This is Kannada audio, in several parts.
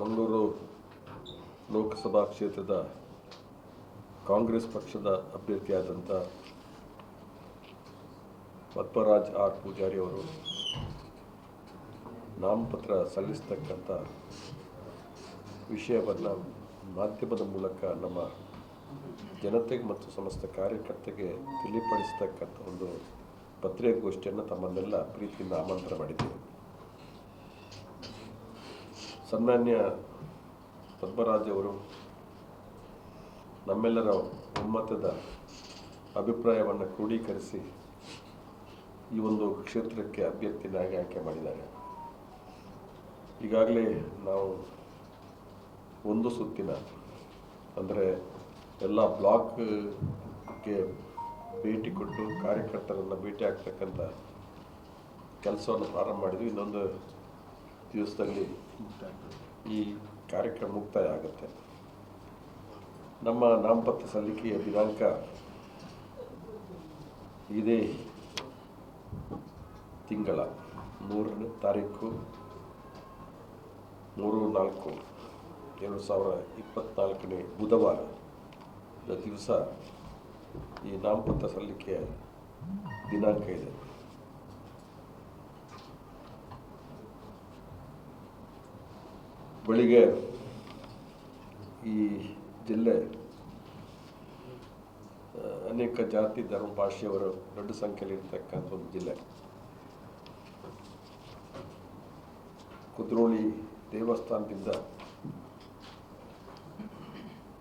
ಮಂಗಳೂರು ಲೋಕಸಭಾ ಕ್ಷೇತ್ರದ ಕಾಂಗ್ರೆಸ್ ಪಕ್ಷದ ಅಭ್ಯರ್ಥಿಯಾದಂಥ ಪದ್ಮರಾಜ್ ಆರ್ ಪೂಜಾರಿ ಅವರು ನಾಮಪತ್ರ ಸಲ್ಲಿಸ್ತಕ್ಕಂಥ ವಿಷಯವನ್ನು ಮಾಧ್ಯಮದ ಮೂಲಕ ನಮ್ಮ ಜನತೆಗೆ ಮತ್ತು ಸಮಸ್ತ ಕಾರ್ಯಕರ್ತೆಗೆ ತಿಳಿಪಡಿಸ್ತಕ್ಕಂಥ ಒಂದು ಪತ್ರಿಕಾಗೋಷ್ಠಿಯನ್ನು ತಮ್ಮನ್ನೆಲ್ಲ ಪ್ರೀತಿಯಿಂದ ಆಮಂತ್ರಣ ಮಾಡಿದ್ದೇವೆ. ಸನ್ಮಾನ್ಯ ಪದ್ಮರಾಜ್ ಅವರು ನಮ್ಮೆಲ್ಲರ ಒಮ್ಮತದ ಅಭಿಪ್ರಾಯವನ್ನು ಕ್ರೋಢೀಕರಿಸಿ ಈ ಒಂದು ಕ್ಷೇತ್ರಕ್ಕೆ ಅಭ್ಯರ್ಥಿನಾಗಿ ಆಯ್ಕೆ ಮಾಡಿದ್ದಾರೆ. ಈಗಾಗಲೇ ನಾವು ಒಂದು ಸುತ್ತಿನ, ಅಂದರೆ ಎಲ್ಲ ಬ್ಲಾಕ್ಗೆ ಭೇಟಿ ಕೊಟ್ಟು ಕಾರ್ಯಕರ್ತರನ್ನು ಭೇಟಿ ಆಗ್ತಕ್ಕಂಥ ಕೆಲಸವನ್ನು ಪ್ರಾರಂಭ ಮಾಡಿದ್ವಿ. ಇನ್ನೊಂದು ದಿವಸದಲ್ಲಿ ಈ ಕಾರ್ಯಕ್ರಮ ಮುಕ್ತಾಯ ಆಗುತ್ತೆ ನಮ್ಮ ನಾಮಪತ್ರ ಸಲ್ಲಿಕೆಯ ದಿನಾಂಕ ಇದೇ ತಿಂಗಳ ಮೂರನೇ ತಾರೀಕು ಮೂರು ನಾಲ್ಕು ಎರಡು ಸಾವಿರ ಇಪ್ಪತ್ತ್ನಾಲ್ಕನೇ ಬುಧವಾರದ ದಿವಸ ಈ ನಾಮಪತ್ರ ಸಲ್ಲಿಕೆಯ ದಿನಾಂಕ ಇದೆ. ಬೆಳಿಗ್ಗೆ ಈ ಜಿಲ್ಲೆ ಅನೇಕ ಜಾತಿ, ಧರ್ಮ, ಭಾಷೆಯವರು ದೊಡ್ಡ ಸಂಖ್ಯೆಯಲ್ಲಿ ಇರ್ತಕ್ಕಂಥ ಒಂದು ಜಿಲ್ಲೆ. ಕುದ್ರೋಳಿ ದೇವಸ್ಥಾನದಿಂದ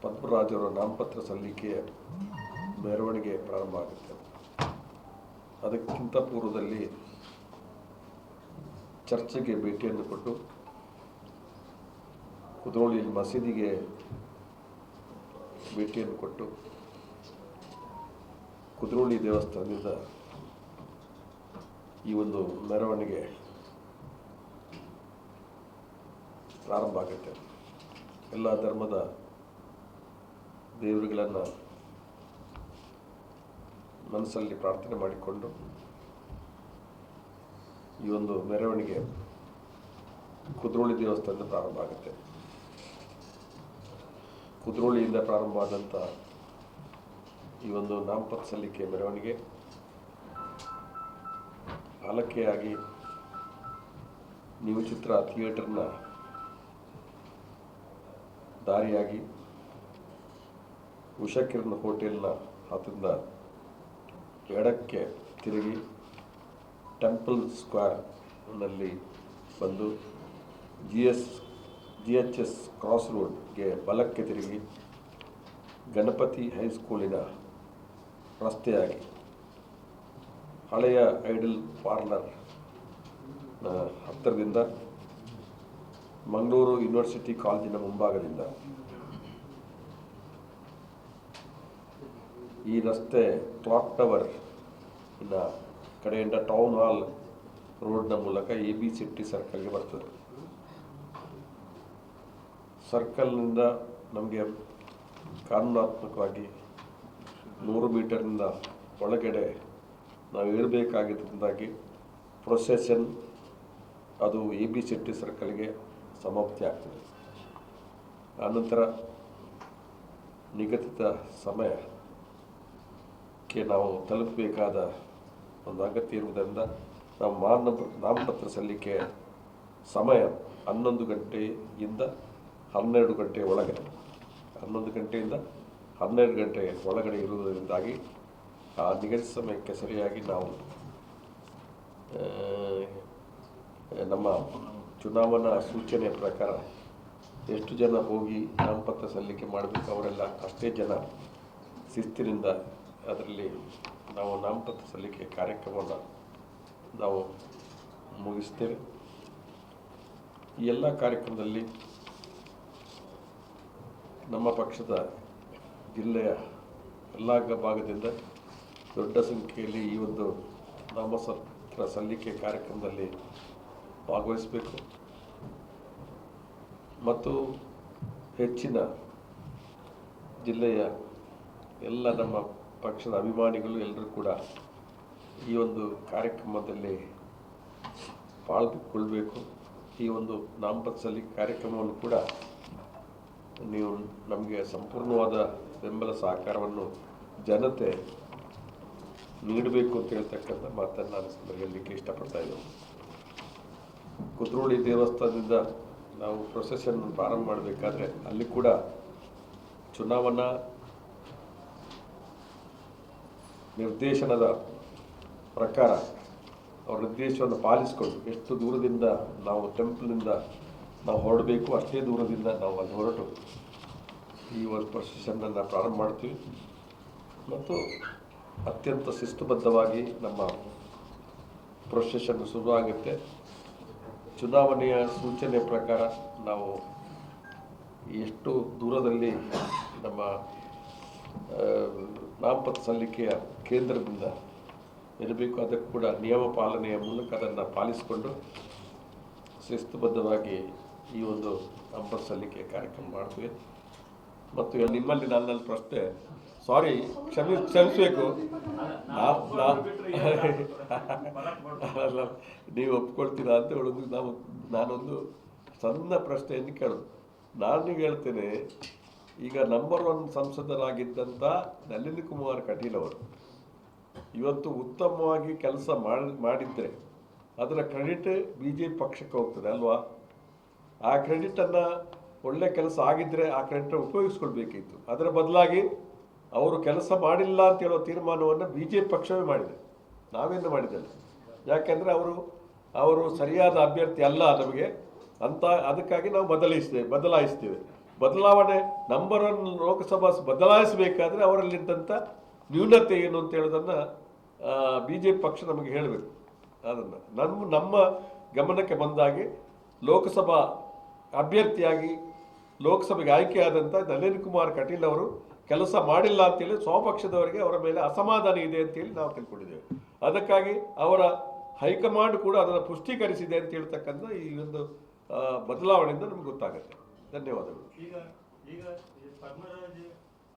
ಪದ್ಮರಾಜರ ನಾಮಪತ್ರ ಸಲ್ಲಿಕೆಯ ಮೆರವಣಿಗೆ ಪ್ರಾರಂಭ ಆಗುತ್ತೆ. ಅದಕ್ಕಿಂತ ಪೂರ್ವದಲ್ಲಿ ಚರ್ಚೆಗೆ ಭೇಟಿಯನ್ನು ಕೊಟ್ಟು ಕುದ್ರೋಳಿಯಲ್ಲಿ ಮಸೀದಿಗೆ ಭೇಟಿಯನ್ನು ಕೊಟ್ಟು ಕುದ್ರೋಳಿ ದೇವಸ್ಥಾನದಿಂದ ಈ ಒಂದು ಮೆರವಣಿಗೆ ಪ್ರಾರಂಭ ಆಗುತ್ತೆ. ಎಲ್ಲ ಧರ್ಮದ ದೇವರುಗಳನ್ನು ಮನಸ್ಸಲ್ಲಿ ಪ್ರಾರ್ಥನೆ ಮಾಡಿಕೊಂಡು ಈ ಒಂದು ಮೆರವಣಿಗೆ ಕುದ್ರೋಳಿ ದೇವಸ್ಥಾನದಿಂದ ಪ್ರಾರಂಭ ಆಗುತ್ತೆ. ಕುದ್ರೋಳಿಯಿಂದ ಪ್ರಾರಂಭ ಆದಂಥ ಈ ಒಂದು ನಾಮಪತ್ರ ಸಲ್ಲಿಕೆ ಮೆರವಣಿಗೆ ಆಲಕ್ಕೆಯಾಗಿ ನೀವು ಚಿತ್ರ ಥಿಯೇಟರ್ನ ದಾರಿಯಾಗಿ ಉಷಕಿರಣ ಹೋಟೆಲ್ನ ಹತ್ತಿರದ ಎಡಕ್ಕೆ ತಿರುಗಿ ಟೆಂಪಲ್ ಸ್ಕ್ವೇರ್ನಲ್ಲಿ ಬಂದು G S G H S cross ರೋಡ್ಗೆ ಬಲಕ್ಕೆ ತಿರುಗಿ ಗಣಪತಿ ಹೈಸ್ಕೂಲಿನ ರಸ್ತೆಯಾಗಿ ಹಳೆಯ ಐಡಲ್ ಪಾರ್ಲರ್ ಹತ್ತಿರದಿಂದ ಮಂಗಳೂರು ಯೂನಿವರ್ಸಿಟಿ ಕಾಲೇಜಿನ ಮುಂಭಾಗದಿಂದ ಈ ರಸ್ತೆ ಕ್ಲಾಕ್ ಟವರ್ ಇನ್ನ ಕಡೆಯಿಂದ ಟೌನ್ ಹಾಲ್ ರೋಡ್ನ ಮೂಲಕ ಎ ಬಿ ಸಿಟಿ ಸರ್ಕಲ್ಗೆ ಬರ್ತದೆ. ಸರ್ಕಲ್ನಿಂದ ನಮಗೆ ಕಾನೂನಾತ್ಮಕವಾಗಿ ನೂರು ಮೀಟರ್ನಿಂದ ಒಳಗಡೆ ನಾವು ಇರಬೇಕಾಗಿದ್ದರಿಂದಾಗಿ ಪ್ರೊಸೆಷನ್ ಅದು ಎ ಬಿ ಸಿಟಿ ಸರ್ಕಲ್ಗೆ ಸಮಾಪ್ತಿ ಆಗ್ತದೆ. ಆನಂತರ ನಿಗದಿತ ಸಮಯಕ್ಕೆ ನಾವು ತಲುಪಬೇಕಾದ ಒಂದು ಅಗತ್ಯ ಇರುವುದರಿಂದ ನಾವು ಮಾನ ನಾಮಪತ್ರ ಸಲ್ಲಿಕೆ ಸಮಯ ಹನ್ನೊಂದು ಗಂಟೆಯಿಂದ ಹನ್ನೆರಡು ಗಂಟೆ ಒಳಗೆ, ಹನ್ನೊಂದು ಗಂಟೆಯಿಂದ ಹನ್ನೆರಡು ಗಂಟೆ ಒಳಗಡೆ ಇರುವುದರಿಂದಾಗಿ ಆ ನಿಗದಿತ ಸಮಯಕ್ಕೆ ಸರಿಯಾಗಿ ನಾವು ನಮ್ಮ ಚುನಾವಣಾ ಸೂಚನೆ ಪ್ರಕಾರ ಎಷ್ಟು ಜನ ಹೋಗಿ ನಾಮಪತ್ರ ಸಲ್ಲಿಕೆ ಮಾಡಬೇಕು ಅವರೆಲ್ಲ ಅಷ್ಟೇ ಜನ ಶಿಸ್ತಿನಿಂದ ಅದರಲ್ಲಿ ನಾವು ನಾಮಪತ್ರ ಸಲ್ಲಿಕೆ ಕಾರ್ಯಕ್ರಮವನ್ನು ನಾವು ಮುಗಿಸ್ತೇವೆ. ಈ ಎಲ್ಲ ಕಾರ್ಯಕ್ರಮದಲ್ಲಿ ನಮ್ಮ ಪಕ್ಷದ ಜಿಲ್ಲೆಯ ಎಲ್ಲ ಭಾಗದಿಂದ ದೊಡ್ಡ ಸಂಖ್ಯೆಯಲ್ಲಿ ಈ ಒಂದು ನಾಮಪತ್ರ ಸಲ್ಲಿಕೆ ಕಾರ್ಯಕ್ರಮದಲ್ಲಿ ಭಾಗವಹಿಸಬೇಕು. ಮತ್ತು ಹೆಚ್ಚಿನ ಜಿಲ್ಲೆಯ ಎಲ್ಲ ನಮ್ಮ ಪಕ್ಷದ ಅಭಿಮಾನಿಗಳು ಎಲ್ಲರೂ ಕೂಡ ಈ ಒಂದು ಕಾರ್ಯಕ್ರಮದಲ್ಲಿ ಪಾಲ್ಗೊಳ್ಬೇಕು. ಈ ಒಂದು ನಾಮಪತ್ರ ಸಲ್ಲಿಕೆ ಕಾರ್ಯಕ್ರಮವನ್ನು ಕೂಡ ನೀವು ನಮಗೆ ಸಂಪೂರ್ಣವಾದ ಬೆಂಬಲ ಸಹಕಾರವನ್ನು ಜನತೆ ನೀಡಬೇಕು ಅಂತ ಹೇಳ್ತಕ್ಕಂಥ ಮಾತನ್ನು ನಾನು ಸಂದರ್ಭ ಹೇಳಲಿಕ್ಕೆ ಇಷ್ಟಪಡ್ತಾ ಇದ್ದೇವೆ ಕುದ್ರೋಳಿ ದೇವಸ್ಥಾನದಿಂದ ನಾವು ಪ್ರೊಸೆಷನ್ ಪ್ರಾರಂಭ ಮಾಡಬೇಕಾದ್ರೆ ಅಲ್ಲಿ ಕೂಡ ಚುನಾವಣಾ ನಿರ್ದೇಶನದ ಪ್ರಕಾರ ಅವ್ರ ನಿರ್ದೇಶವನ್ನು ಪಾಲಿಸಿಕೊಂಡು ಎಷ್ಟು ದೂರದಿಂದ ನಾವು ಟೆಂಪಲ್ನಿಂದ ನಾವು ಹೊರಡಬೇಕು, ಅಷ್ಟೇ ದೂರದಿಂದ ನಾವು ಅಲ್ಲಿ ಹೊರಟು. ಈ ಒಂದು ಪ್ರೊಸೆಷನ್ನನ್ನು ಪ್ರಾರಂಭ ಮಾಡ್ತೀವಿ. ಮತ್ತು ಅತ್ಯಂತ ಶಿಸ್ತುಬದ್ಧವಾಗಿ ನಮ್ಮ ಪ್ರೊಸೆಷನ್ ಶುರುವಾಗುತ್ತೆ ಚುನಾವಣೆಯ ಸೂಚನೆ ಪ್ರಕಾರ ನಾವು ಎಷ್ಟು ದೂರದಲ್ಲಿ ನಮ್ಮ ನಾಮಪತ್ರ ಸಲ್ಲಿಕೆಯ ಕೇಂದ್ರದಿಂದ ಇರಬೇಕು, ಅದಕ್ಕೆ ಕೂಡ ನಿಯಮ ಪಾಲನೆಯ ಮೂಲಕ ಅದನ್ನು ಪಾಲಿಸಿಕೊಂಡು ಶಿಸ್ತುಬದ್ಧವಾಗಿ ಈ ಒಂದು ಹಬ್ಬ ಸಲ್ಲಿಕೆ ಕಾರ್ಯಕ್ರಮ ಮಾಡ್ತೀವಿ. ಮತ್ತು ನಿಮ್ಮಲ್ಲಿ ನನ್ನಲ್ಲಿ ಪ್ರಶ್ನೆ ಸಾರಿ ಕ್ಷಮಿ, ಕ್ಷಮಿಸಬೇಕು. ನೀವು ಒಪ್ಕೊಳ್ತೀರಾ ಅಂತ ಹೇಳೋದು ನಾವು, ನಾನೊಂದು ಸಣ್ಣ ಪ್ರಶ್ನೆಯನ್ನು ಕೇಳೋದು. ನೀವು ಹೇಳ್ತೇನೆ, ಈಗ ನಂಬರ್ ಒನ್ ಸಂಸದರಾಗಿದ್ದಂಥ ನಳಿನ್ ಕುಮಾರ್ ಕಟೀಲ್ ಅವರು ಇವತ್ತು ಉತ್ತಮವಾಗಿ ಕೆಲಸ ಮಾಡಿ, ಮಾಡಿದ್ರೆ ಅದರ ಕ್ರೆಡಿಟ್ ಬಿ ಜೆ ಪಕ್ಷಕ್ಕೆ ಹೋಗ್ತದೆ ಅಲ್ವಾ? ಆ ಕ್ರೆಡಿಟನ್ನು ಒಳ್ಳೆ ಕೆಲಸ ಆಗಿದ್ದರೆ ಆ ಕ್ರೆಡಿಟ್ ಉಪಯೋಗಿಸ್ಕೊಳ್ಬೇಕಿತ್ತು. ಅದರ ಬದಲಾಗಿ ಅವರು ಕೆಲಸ ಮಾಡಿಲ್ಲ ಅಂತ ಹೇಳೋ ತೀರ್ಮಾನವನ್ನು ಬಿ ಜೆ ಪಿ ಪಕ್ಷವೇ ಮಾಡಿದೆ. ನಾವೇನು ಮಾಡಿದ್ದಲ್ಲ ಯಾಕೆಂದರೆ ಅವರು ಅವರು ಸರಿಯಾದ ಅಭ್ಯರ್ಥಿ ಅಲ್ಲ ನಮಗೆ. ಅಂತ, ಅದಕ್ಕಾಗಿ ನಾವು ಬದಲಿಸ್ತೇವೆ ಬದಲಾಯಿಸ್ತೇವೆ. ಬದಲಾವಣೆ ನಂಬರ್ ಒನ್ ಲೋಕಸಭಾ ಬದಲಾಯಿಸಬೇಕಾದ್ರೆ ಅವರಲ್ಲಿದ್ದಂಥ ನ್ಯೂನತೆ ಏನು ಅಂತ ಹೇಳೋದನ್ನು ಬಿ ಜೆ ಪಿ ಪಕ್ಷ ನಮಗೆ ಹೇಳಬೇಕು. ಅದನ್ನು. ನಮ್ಮ ನಮ್ಮ ಗಮನಕ್ಕೆ ಬಂದಾಗೆ ಲೋಕಸಭಾ ಅಭ್ಯರ್ಥಿಯಾಗಿ ಲೋಕಸಭೆಗೆ ಆಯ್ಕೆಯಾದಂಥ ನಳಿನ್ ಕುಮಾರ್ ಕಟೀಲ್ ಅವರು ಕೆಲಸ ಮಾಡಿಲ್ಲ ಅಂತೇಳಿ ಸ್ವಪಕ್ಷದವರಿಗೆ ಅವರ ಮೇಲೆ ಅಸಮಾಧಾನ ಇದೆ ಅಂತೇಳಿ ನಾವು ತಿಳ್ಕೊಂಡಿದ್ದೇವೆ. ಅದಕ್ಕಾಗಿ ಅವರ ಹೈಕಮಾಂಡ್ ಕೂಡ ಅದನ್ನು ಪುಷ್ಟೀಕರಿಸಿದೆ ಅಂತ ಹೇಳ್ತಕ್ಕಂಥ ಈ ಒಂದು ಬದಲಾವಣೆಯಿಂದ ನಮ್ಗೆ ಗೊತ್ತಾಗುತ್ತೆ. ಧನ್ಯವಾದಗಳು.